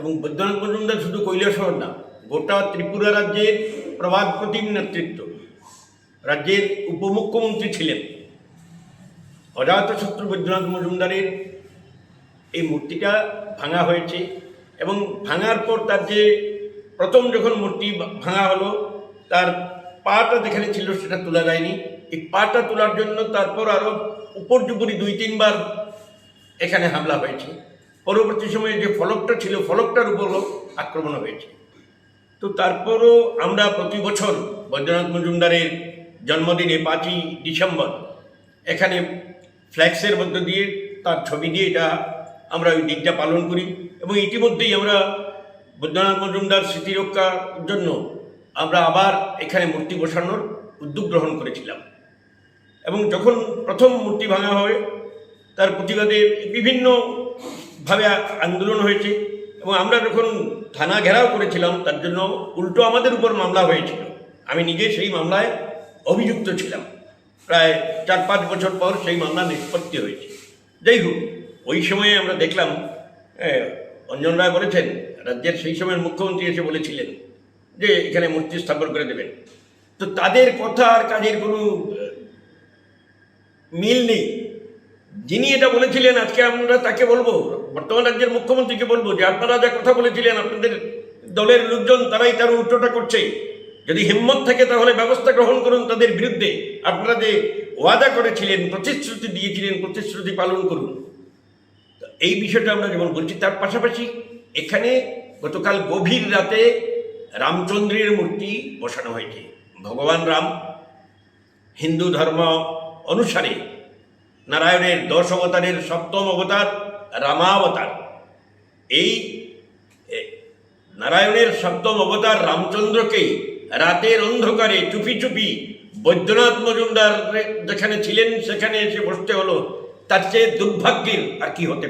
এবং বৈদ্যনাথ মজুমদার শুধু কৈলাসহর না, গোটা ত্রিপুরা রাজ্যের প্রতিম নেতৃত্ব, রাজ্যের উপমুখ্যমন্ত্রী ছিলেন। অজাতশত্রু বৈদ্যনাথ মজুমদারের এই মূর্তিটা ভাঙা হয়েছে এবং ভাঙার পর তার যে প্রথম যখন মূর্তি ভাঙা হলো, তার পাটা যেখানে ছিল সেটা তোলা যায়নি। এই পাটা তোলার জন্য তারপর আরও উপর্যুপরি দুই তিনবার এখানে হামলা হয়েছে। পরবর্তী সময়ে যে ফলকটা ছিল, ফলকটার উপরও আক্রমণ হয়েছে। তো তারপরও আমরা প্রতি বছর বৈদ্যনাথ মজুমদারের জন্মদিনে পাঁচই ডিসেম্বর এখানে ফ্ল্যাক্সের মধ্য দিয়ে তার ছবি দিয়ে এটা আমরা ওই দিকটা পালন করি এবং ইতিমধ্যেই আমরা বৈদ্যনাথ মজুমদার স্মৃতি রক্ষার জন্য আমরা আবার এখানে মূর্তি বসানোর উদ্যোগ গ্রহণ করেছিলাম। এবং যখন প্রথম মূর্তি ভাঙা হয়, তার প্রতিবাদে বিভিন্নভাবে আন্দোলন হয়েছে এবং আমরা যখন থানা ঘেরাও করেছিলাম, তার জন্য উল্টো আমাদের উপর মামলা হয়েছিল। আমি নিজে সেই মামলায় অভিযুক্ত ছিলাম। প্রায় চার পাঁচ বছর পর সেই মামলা নিষ্পত্তি হয়েছে। যাই হোক, ওই সময়ে আমরা দেখলাম অঞ্জন রায় বলেছেন, রাজ্যের সেই সময়ের মুখ্যমন্ত্রী এসে বলেছিলেন যে এখানে মূর্তি স্থাপন করে দেবেন। তো তাদের কথা আর কাজের কোনো মিল নেই। যিনি এটা বলেছিলেন, আজকে আমরা তাকে বলব, বর্তমান রাজ্যের মুখ্যমন্ত্রীকে বলব যে আপনারা যা কথা বলেছিলেন, আপনাদের দলের লোকজন তারাই তার উল্টোটা করছে। যদি হিম্মত থাকে তাহলে ব্যবস্থা গ্রহণ করুন তাদের বিরুদ্ধে। আপনারা যে ওয়াদা করেছিলেন, প্রতিশ্রুতি দিয়েছিলেন, প্রতিশ্রুতি পালন করুন। এই বিষয়টা আমরা যেমন বলছি, তার পাশাপাশি এখানে গতকাল গভীর রাতে রামচন্দ্রের মূর্তি বসানো হয়েছে। ভগবান রাম হিন্দু ধর্ম অনুসারে নারায়ণের দশ অবতারের সপ্তম অবতার, রামাবতার। এই নারায়ণের সপ্তম অবতার রামচন্দ্রকে রাতের অন্ধকারে চুপি চুপি বৈদ্যনাথ মজুমদার যেখানে ছিলেন, সেখানে এসে বসতে হলো। তার চেয়ে দুর্ভাগ্যের আর কি হতে